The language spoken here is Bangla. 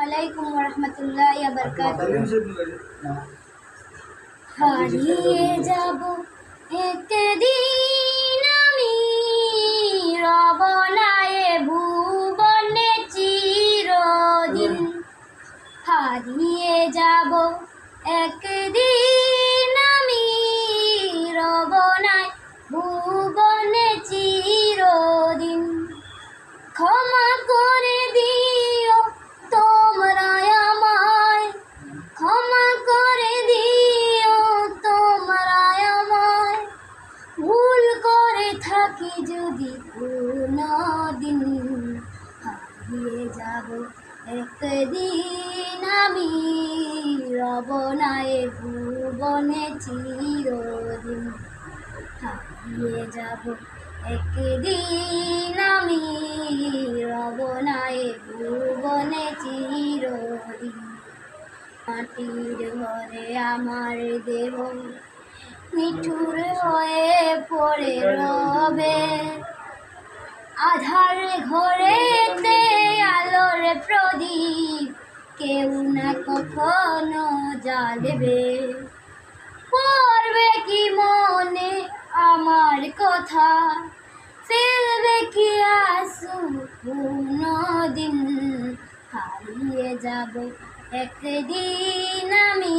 আলাইকুম রহমতুল্লাহ হারিয়ে যাব একদিন আমি রবনায় ভুবনে চিরদিন। হারিয়ে যাব একদিন আমি রবনায় ভুবনে চিরদিন। ক্ষমা করে দিও করে যদি কোনো দিন হারিয়ে যাব, একদিন আমি রবনায় ভুবনে চিরদিন হারিয়ে যাব, একদিন আমি রবনায় ভুবনে চিরদিন। মাটির ঘরে আমার দেহ, মিঠুর হয়ে পড়ে রবে। আধার ঘরেতে আলোর প্রদীপ, কেউ না কখনো জ্বালবে পড়বে কি মনে আমার কথা, ফেলবে কি আসু দিন হারিয়ে যাব। একদিন আমি